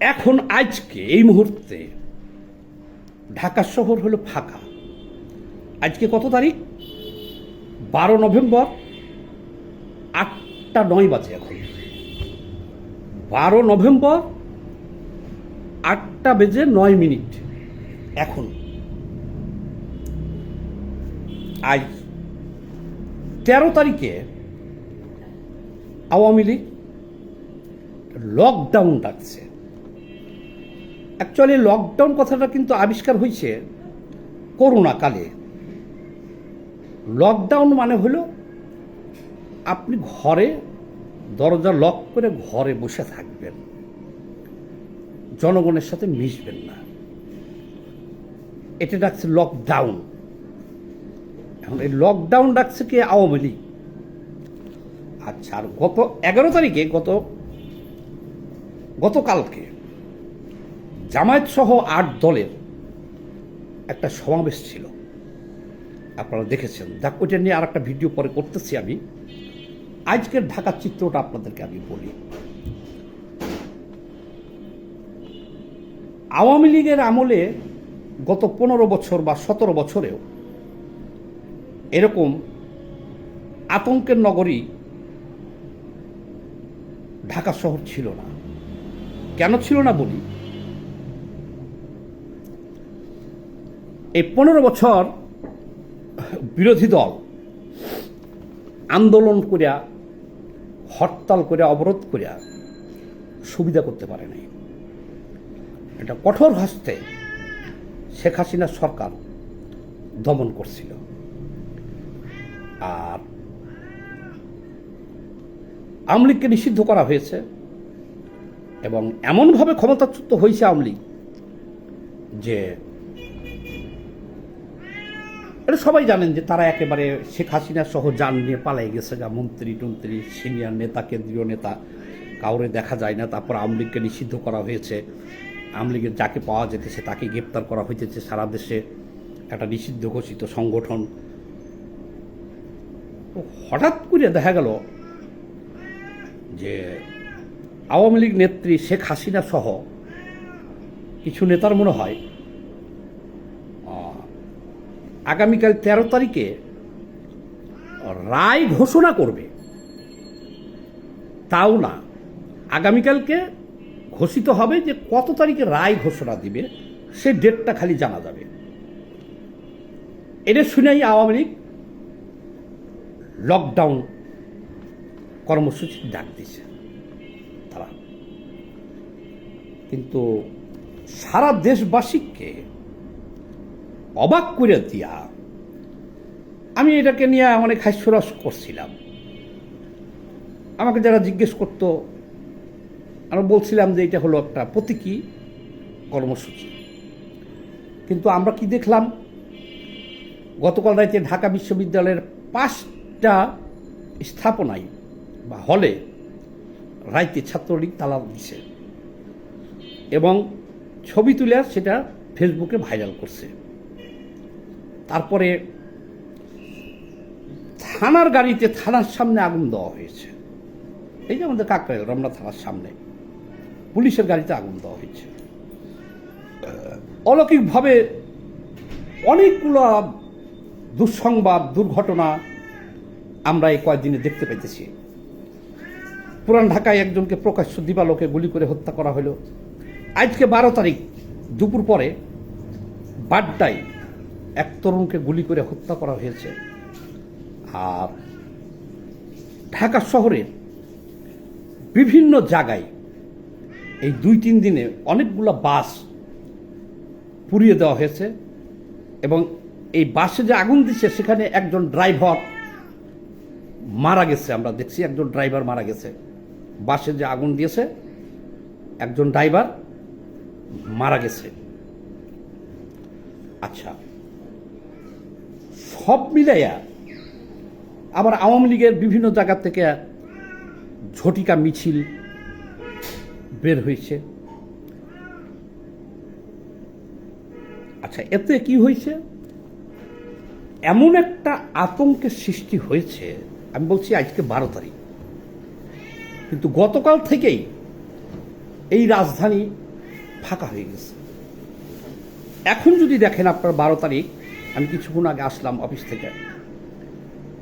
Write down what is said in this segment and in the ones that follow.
এখন আজকে, এই মুহূর্তে, ঢাকা শহর হলো ফাঁকা। আজকে কত তারিখ? বারো নভেম্বর, আটটা নয় বাজে এখন। বারো নভেম্বর, আটটা বেজে নয় মিনিট এখন। আজ তেরো তারিখে আওয়ামী লীগ লকডাউন ডাকছে। অ্যাকচুয়ালি লকডাউন কথাটা কিন্তু আবিষ্কার হয়েছে করোনা কালে লকডাউন মানে হলো আপনি ঘরে দরজা লক করে ঘরে বসে থাকবেন। জনগণের সাথে মিশবেন না। এটা ডাকছে লকডাউন এখন এই লকডাউন ডাকছে কি? আওয়ামী লীগ। আচ্ছা আর গত এগারো তারিখে, গত গতকালকে জামায়াত সহ আট দলের একটা সমাবেশ ছিল। আপনারা দেখেছেন। দেখ, ওইটা নিয়ে আর একটা ভিডিও পরে করতেছি আমি। আজকের ঢাকার চিত্রটা আপনাদেরকে আমি বলি। আওয়ামী লীগের আমলে গত পনেরো বছর বা সতেরো বছরেও এরকম আতঙ্কের নগরী ঢাকা শহর ছিল না। কেন ছিল না বলি? এই পনেরো বছর বিরোধী দল আন্দোলন করিয়া, হরতাল করিয়া, অবরোধ করিয়া সুবিধা করতে পারে নাই। এটা কঠোর হস্তে শেখ হাসিনা সরকার দমন করছিল। আর আওয়ামী লীগকে নিষিদ্ধ করা হয়েছে এবং এমনভাবে ক্ষমতাচ্যুত হয়েছে আওয়ামী লীগ যে এটা সবাই জানেন যে তারা একেবারে শেখ হাসিনা সহ যান নিয়ে পালাই গেছে গা, মন্ত্রী টন্ত্রী, সিনিয়র নেতা, কেন্দ্রীয় নেতা। কাউরে দেখা যায় না, তারপর আওয়ামী লীগকে নিষিদ্ধ করা হয়েছে। আওয়ামী লীগের যাকে পাওয়া যেতেছে তাকে গ্রেপ্তার করা হইতেছে সারা দেশে। একটা নিষিদ্ধ ঘোষিত সংগঠন। হঠাৎ করে দেখা গেল যে আওয়ামী লীগ নেত্রী শেখ হাসিনা সহ কিছু নেতার মনে হয় আগামীকাল তেরো তারিখে রায় ঘোষণা করবে। তাও না। আগামীকালকে ঘোষিত হবে যে কত তারিখে রায় ঘোষণা দিবে, সে ডেটটা খালি জানা যাবে। এটা শুনেই আওয়ামী লীগ লকডাউন কর্মসূচি ডাক দিছে তারা। কিন্তু সারা দেশবাসীকে অবাক করে দিয়া আমি এটাকে নিয়ে অনেক হাস্যরস করছিলাম। আমাকে যারা জিজ্ঞেস করতো আমরা বলছিলাম যে এটা হলো একটা প্রতীকী কর্মসূচি। কিন্তু আমরা কি দেখলাম? গতকাল রাতে ঢাকা বিশ্ববিদ্যালয়ের পাঁচটা স্থাপনায় বা হলে রাইতে ছাত্রলীগ তালা দিছে এবং ছবি তুলে সেটা ফেসবুকে ভাইরাল করছে। তারপরে থানার গাড়িতে থানার সামনে আগুন দেওয়া হয়েছে। এই যে আমাদের কাকরাইল রমনা থানার সামনে পুলিশের গাড়িতে আগুন দেওয়া হয়েছে। অলৌকিকভাবে অনেকগুলো দুঃসংবাদ, দুর্ঘটনা আমরা এই কয়েকদিনে দেখতে পাইতেছি পুরান ঢাকায় একজনকে প্রকাশ্য দিবালোকে গুলি করে হত্যা করা হলো। আজকে বারো তারিখ দুপুর পরে বাড্ডায় এক তরুণকে গুলি করে হত্যা করা হয়েছে। আর ঢাকা শহরের বিভিন্ন জায়গায় এই দুই তিন দিনে অনেকগুলো বাস পুড়িয়ে দেওয়া হয়েছে এবং এই বাসে যে আগুন দিচ্ছে, সেখানে একজন ড্রাইভার মারা গেছে। আমরা দেখছি একজন ড্রাইভার মারা গেছে। বাসে যে আগুন দিয়েছে, একজন ড্রাইভার মারা গেছে। আচ্ছা সব মিলাইয়া আবার আওয়ামী লীগের বিভিন্ন জায়গা থেকে ঝটিকা মিছিল বের হয়েছে। আচ্ছা এতে কি হয়েছে? এমন একটা আতঙ্কের সৃষ্টি হয়েছে, আমি বলছি আজকে বারো তারিখ। কিন্তু গতকাল থেকেই এই রাজধানী ফাঁকা হয়ে গেছে। এখন যদি দেখেন আপনার বারো তারিখ আমি কিছুক্ষণ আগে আসলাম অফিস থেকে।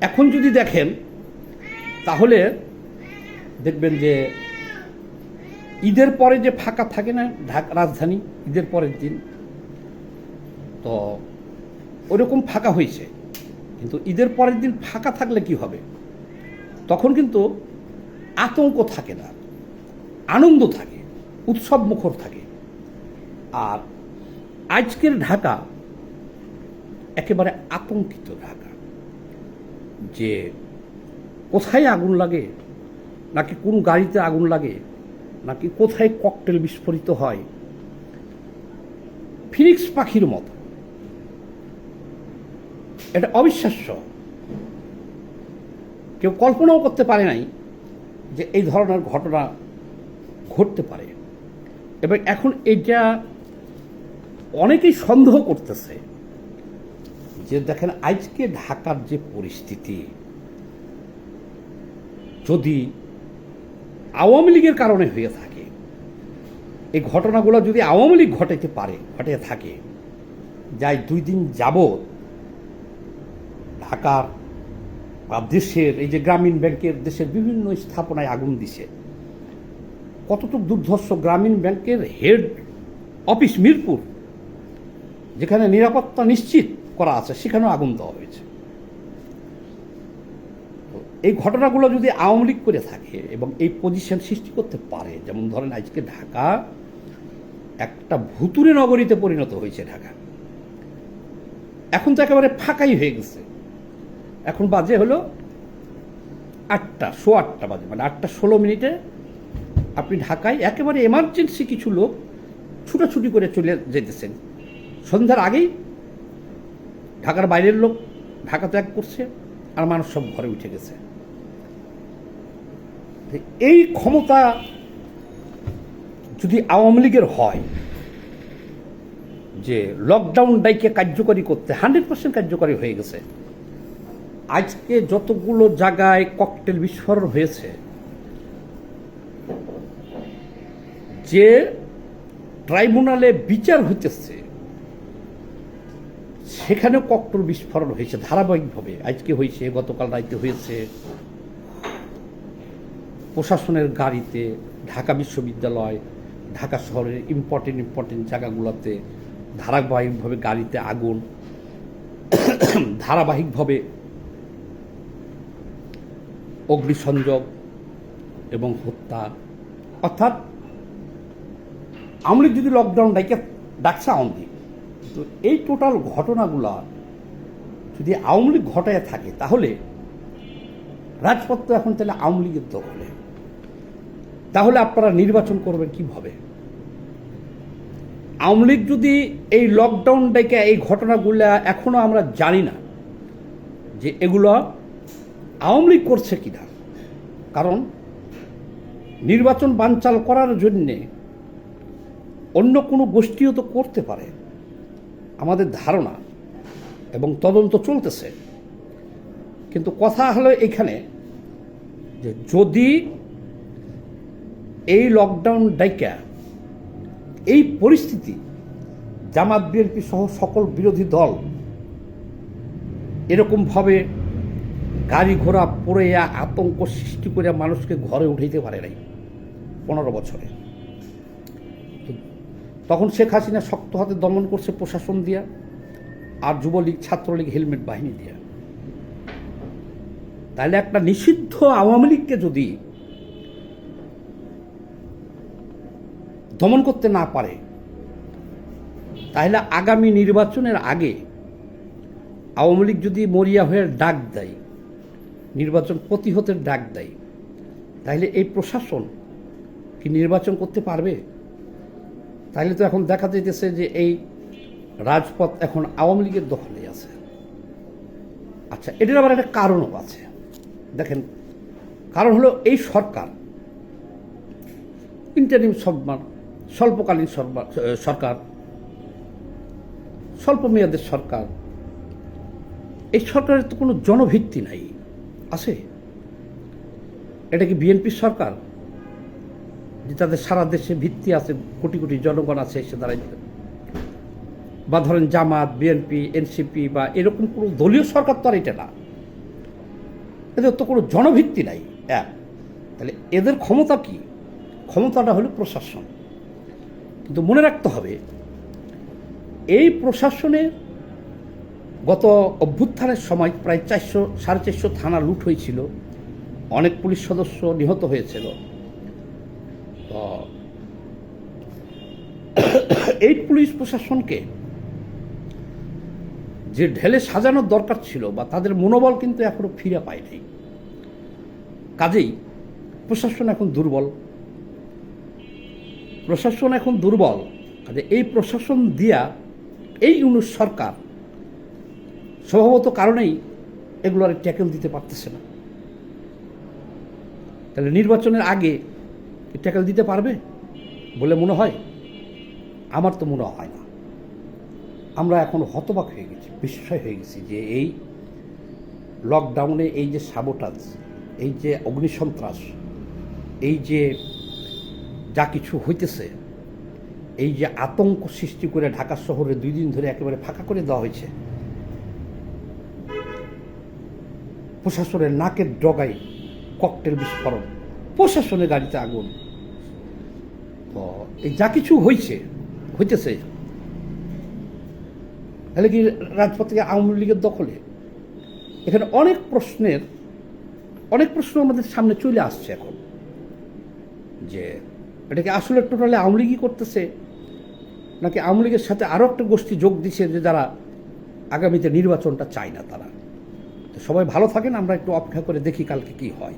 এখন যদি দেখেন, তাহলে দেখবেন যে ঈদের পরে যে ফাঁকা থাকে না ঢাকা, রাজধানী, ঈদের পরের দিন, তো ওরকম ফাঁকা হয়েছে। কিন্তু ঈদের পরের দিন ফাঁকা থাকলে কি হবে? তখন কিন্তু আতঙ্ক থাকে না, আনন্দ থাকে, উৎসব মুখর থাকে। আর আজকের ঢাকা একেবারে আতঙ্কিত ঢাকা। যে কোথায় আগুন লাগে, নাকি কোন গাড়িতে আগুন লাগে, নাকি কোথায় ককটেল বিস্ফোরিত হয়, ফিনিক্স পাখির মতো। এটা অবিশ্বাস্য। কেউ কল্পনাও করতে পারে নাই যে এই ধরনের ঘটনা ঘটতে পারে। এবং এখন এটা অনেকেই সন্দেহ করতেছে যে দেখেন, আজকে ঢাকার যে পরিস্থিতি, যদি আওয়ামী লীগের কারণে হয়ে থাকে, এই ঘটনাগুলো যদি আওয়ামী লীগ ঘটাইতে পারে ঘটে থাকে, যাই দুই দিন যাবৎ ঢাকার বা দেশের, এই যে গ্রামীণ ব্যাংকের দেশের বিভিন্ন স্থাপনায় আগুন দিছে, কতটুক দুর্ধর্ষ গ্রামীণ ব্যাংকের হেড অফিস মিরপুর, যেখানে নিরাপত্তা নিশ্চিত করা আছে, সেখানেও আগুন দেওয়া হয়েছে। এই ঘটনাগুলো যদি আওয়ামী লীগ করে থাকে এবং এই পজিশন সৃষ্টি করতে পারে, যেমন ধরেন আজকে ঢাকা একটা ভুতুরে নগরীতে পরিণত হয়েছে ঢাকা। এখন তো একেবারে ফাঁকাই হয়ে গেছে। এখন বাজে হলো আটটা শো আটটা বাজে মানে আটটা ষোলো মিনিটে আপনি ঢাকায় একেবারে এমার্জেন্সি কিছু লোক ছুটাছুটি করে চলে যেতেছেন। সন্ধ্যার আগেই ঢাকার বাইরের লোক, ঢাকা ত্যাগ করছে আর মানুষ সব ঘরে উঠে গেছে। এই ক্ষমতা যদি আওয়ামী লীগের হয়, যে লকডাউন ডাইকে কার্যকরী করতে হান্ড্রেড পার্সেন্ট কার্যকরী হয়ে গেছে, আজকে যতগুলো জায়গায় ককটেল বিস্ফোরণ হয়েছে, যে ট্রাইব্যুনালে বিচার হইতেছে সেখানেও ককটেল বিস্ফোরণ হয়েছে ধারাবাহিকভাবে। আজকে হয়েছে, গতকাল রাইতে হয়েছে। প্রশাসনের গাড়িতে, ঢাকা বিশ্ববিদ্যালয়, ঢাকা শহরের ইম্পর্টেন্ট ইম্পর্টেন্ট জায়গাগুলোতে ধারাবাহিকভাবে গাড়িতে আগুন। ধারাবাহিকভাবে অগ্নিসংযোগ এবং হত্যা। অর্থাৎ লীগ যদি লকডাউন ডাকে, ডাকছে আওয়ামী তো এই টোটাল ঘটনাগুলা যদি আওয়ামী লীগ ঘটায় থাকে, তাহলে রাজপথ এখন তাহলে আওয়ামী লীগের দখলে। তাহলে আপনারা নির্বাচন করবেন কীভাবে? আওয়ামী লীগ যদি এই লকডাউন ডেকে এই ঘটনাগুলো এখনও আমরা জানি না যে এগুলো আওয়ামী লীগ করছে কিনা। কারণ নির্বাচন বানচাল করার জন্যে অন্য কোনো গোষ্ঠীও তো করতে পারে। আমাদের ধারণা এবং তদন্ত চলতেছে। কিন্তু কথা হলো এখানে যে যদি এই লকডাউন ডাইকা, এই পরিস্থিতি জামাত বিএনপি সহ সকল বিরোধী দল এরকমভাবে গাড়ি ঘোড়া পড়ে আতঙ্ক সৃষ্টি করে মানুষকে ঘরে উঠাইতে পারে নাই পনেরো বছরে। তখন শেখ হাসিনা শক্ত হাতে দমন করছে প্রশাসন দিয়া আর যুবলীগ, ছাত্রলীগ, হেলমেট বাহিনী দিয়া। তাহলে একটা নিষিদ্ধ আওয়ামী লীগকে যদি দমন করতে না পারে তাহলে আগামী নির্বাচনের আগে আওয়ামী লীগ যদি মরিয়া হয়ে ডাক দেয়, নির্বাচন প্রতিহতের ডাক দেয় তাহলে এই প্রশাসন কি নির্বাচন করতে পারবে? তাহলে তো এখন দেখা যাইতেছে যে এই রাজপথ এখন আওয়ামী লীগের দখলে আছে। আচ্ছা এটার আবার একটা কারণও আছে। দেখেন, কারণ হলো এই সরকার ইন্টারিম সরকার, স্বল্পকালীন সরকার স্বল্প মেয়াদের সরকার, এই সরকারের তো কোনো জনভিত্তি নাই। আছে? এটা কি বিএনপির সরকার? যে তাদের সারা দেশে ভিত্তি আছে, কোটি কোটি জনগণ আছে এসে দাঁড়াইতে বা ধরেন জামাত বিএনপি এনসিপি বা এরকম কোনো দলীয় সরকার তো আর এটা না। এদের তো কোনো জনভিত্তি নাই, এক। তাহলে এদের ক্ষমতা কি? ক্ষমতাটা হলো প্রশাসন। কিন্তু মনে রাখতে হবে, এই প্রশাসনে গত অভ্যুত্থানের সময় প্রায় চারশো, সাড়ে চারশো থানা লুট হয়েছিল। অনেক পুলিশ সদস্য নিহত হয়েছিল। এই পুলিশ প্রশাসনকে যে ঢেলে সাজানোর দরকার ছিল বা তাদের মনোবল কিন্তু এখনও ফিরে পায়নি কাজেই প্রশাসন এখন দুর্বল। প্রশাসন এখন দুর্বল। কাজে এই প্রশাসন দিয়া এই ইউনুস সরকার স্বভাবত কারণেই এগুলো আর ট্যাকেল দিতে পারতেছে না। তাহলে নির্বাচনের আগে ট্যাকেল দিতে পারবে? বলে মনে হয়, আমার তো মনে হয় না। আমরা এখন হতবাক হয়ে গেছি, বিস্ময় হয়ে গেছি যে এই লকডাউনে এই যে সাবোটাজ এই যে অগ্নিসন্ত্রাস, এই যে যা কিছু হইতেছে, এই যে আতঙ্ক সৃষ্টি করে ঢাকা শহরে দুই দিন ধরে একেবারে ফাঁকা করে দেওয়া হয়েছে, প্রশাসনের নাকের ডগায় ককটেল বিস্ফোরণ, প্রশাসনের গাড়িতে আগুন এই যা কিছু হয়েছে হইতেছে। তাহলে কি রাজপথ আওয়ামী লীগের দখলে? এখানে অনেক প্রশ্নের, অনেক প্রশ্ন আমাদের সামনে চলে আসছে এখন। যে এটাকে আসলে টোটালি আওয়ামী লীগই করতেছে? নাকি আওয়ামী লীগের সাথে আরও একটা গোষ্ঠী যোগ দিচ্ছে যে যারা আগামীতে নির্বাচনটা চায় না তারা? তো সবাই ভালো থাকেন, আমরা একটু অপেক্ষা করে দেখি কালকে কি হয়।